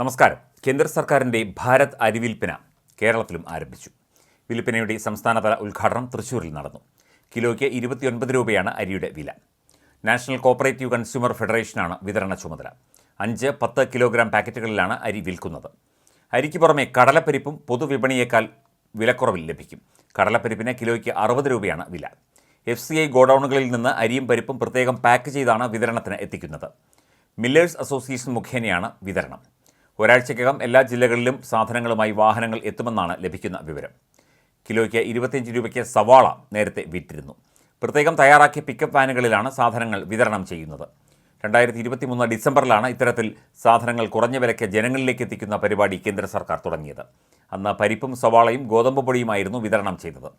നമസ്കാരം. കേന്ദ്ര സർക്കാരിന്റെ ഭാരത് അരിവിൽപ്പന കേരളത്തിലും ആരംഭിച്ചു. വിൽപ്പനയുടെ സംസ്ഥാനതല ഉദ്ഘാടനം തൃശൂരിൽ നടന്നു. കിലോയ്ക്ക് ഇരുപത്തിയൊൻപത് രൂപയാണ് അരിയുടെ വില. നാഷണൽ കോപ്പറേറ്റീവ് കൺസ്യൂമർ ഫെഡറേഷനാണ് വിതരണ ചുമതല. അഞ്ച് പത്ത് കിലോഗ്രാം പാക്കറ്റുകളിലാണ് അരി വിൽക്കുന്നത്. അരിക്ക് പുറമെ കടലപ്പരിപ്പും പൊതുവിപണിയേക്കാൾ വിലക്കുറവിൽ ലഭിക്കും. കടലപ്പരിപ്പിന് കിലോയ്ക്ക് അറുപത് രൂപയാണ് വില. എഫ് സി ഐ ഗോഡൌണുകളിൽ നിന്ന് അരിയും പരിപ്പും പ്രത്യേകം പാക്ക് ചെയ്താണ് വിതരണത്തിന് എത്തിക്കുന്നത്. മില്ലേഴ്സ് അസോസിയേഷൻ മുഖേനയാണ് വിതരണം. ഒരാഴ്ചയ്ക്കകം എല്ലാ ജില്ലകളിലും സാധനങ്ങളുമായി വാഹനങ്ങൾ എത്തുമെന്നാണ് ലഭിക്കുന്ന വിവരം. കിലോയ്ക്ക് ഇരുപത്തിയഞ്ച് രൂപയ്ക്ക് സവാള നേരത്തെ വിറ്റിരുന്നു. പ്രത്യേകം തയ്യാറാക്കിയ പിക്കപ്പ് വാനുകളിലാണ് സാധനങ്ങൾ വിതരണം ചെയ്യുന്നത്. രണ്ടായിരത്തി ഇരുപത്തിമൂന്ന് ഡിസംബറിലാണ് ഇത്തരത്തിൽ സാധനങ്ങൾ കുറഞ്ഞ വിലയ്ക്ക് ജനങ്ങളിലേക്ക് എത്തിക്കുന്ന പരിപാടി കേന്ദ്ര സർക്കാർ തുടങ്ങിയത്. അന്ന് പരിപ്പും സവാളയും ഗോതമ്പ് പൊടിയുമായിരുന്നു വിതരണം ചെയ്തത്.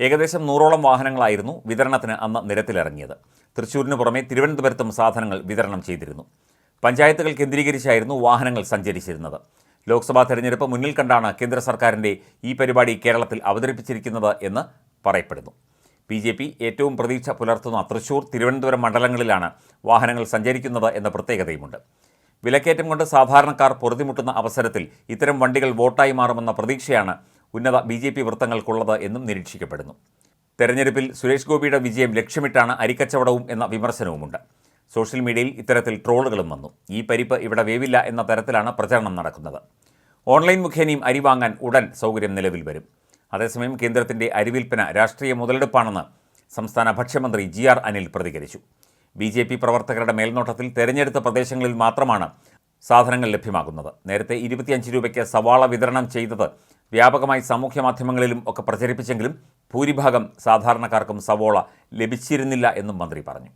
ഏകദേശം നൂറോളം വാഹനങ്ങളായിരുന്നു വിതരണത്തിന് അന്ന് നിരത്തിലിറങ്ങിയത്. തൃശ്ശൂരിന് പുറമെ തിരുവനന്തപുരത്തും സാധനങ്ങൾ വിതരണം ചെയ്തിരുന്നു. പഞ്ചായത്തുകൾ കേന്ദ്രീകരിച്ചായിരുന്നു വാഹനങ്ങൾ സഞ്ചരിച്ചിരുന്നത്. ലോക്സഭാ തെരഞ്ഞെടുപ്പ് മുന്നിൽ കണ്ടാണ് കേന്ദ്ര സർക്കാരിന്റെ ഈ പരിപാടി കേരളത്തിൽ അവതരിപ്പിച്ചിരിക്കുന്നത് എന്ന് പറയപ്പെടുന്നു. ബി ജെ പി ഏറ്റവും പ്രതീക്ഷ പുലർത്തുന്ന തൃശൂർ തിരുവനന്തപുരം മണ്ഡലങ്ങളിലാണ് വാഹനങ്ങൾ സഞ്ചരിക്കുന്നത് എന്ന പ്രത്യേകതയുമുണ്ട്. വിലക്കയറ്റം കൊണ്ട് സാധാരണക്കാർ പൊറുതിമുട്ടുന്ന അവസരത്തിൽ ഇത്തരം വണ്ടികൾ വോട്ടായി മാറുമെന്ന പ്രതീക്ഷയാണ് ഉന്നത ബി ജെ പി വൃത്തങ്ങൾക്കുള്ളത് എന്നും നിരീക്ഷിക്കപ്പെടുന്നു. തെരഞ്ഞെടുപ്പിൽ സുരേഷ് ഗോപിയുടെ വിജയം ലക്ഷ്യമിട്ടാണ് അരിക്കച്ചവടവും എന്ന വിമർശനവുമുണ്ട്. സോഷ്യൽ മീഡിയയിൽ ഇത്തരത്തിൽ ട്രോളുകളും വന്നു. ഈ പരിപ്പ് ഇവിടെ വേവില്ല എന്ന തരത്തിലാണ് പ്രചരണം നടക്കുന്നത്. ഓൺലൈൻ മുഖേനയും അരി വാങ്ങാൻ ഉടൻ സൗകര്യം നിലവിൽ വരും. അതേസമയം കേന്ദ്രത്തിന്റെ അരിവിൽപ്പന രാഷ്ട്രീയ മുതലെടുപ്പാണെന്ന് സംസ്ഥാന ഭക്ഷ്യമന്ത്രി ജി ആർ അനിൽ പ്രതികരിച്ചു. ബി ജെ പി പ്രവർത്തകരുടെ മേൽനോട്ടത്തിൽ തെരഞ്ഞെടുത്ത പ്രദേശങ്ങളിൽ മാത്രമാണ് സാധനങ്ങൾ ലഭ്യമാകുന്നത്. നേരത്തെ ഇരുപത്തിയഞ്ച് രൂപയ്ക്ക് സവാള വിതരണം ചെയ്തത് വ്യാപകമായി സാമൂഹ്യ മാധ്യമങ്ങളിലും ഒക്കെ പ്രചരിപ്പിച്ചെങ്കിലും ഭൂരിഭാഗം സാധാരണക്കാർക്കും സവോള ലഭിച്ചിരുന്നില്ല എന്നും മന്ത്രി പറഞ്ഞു.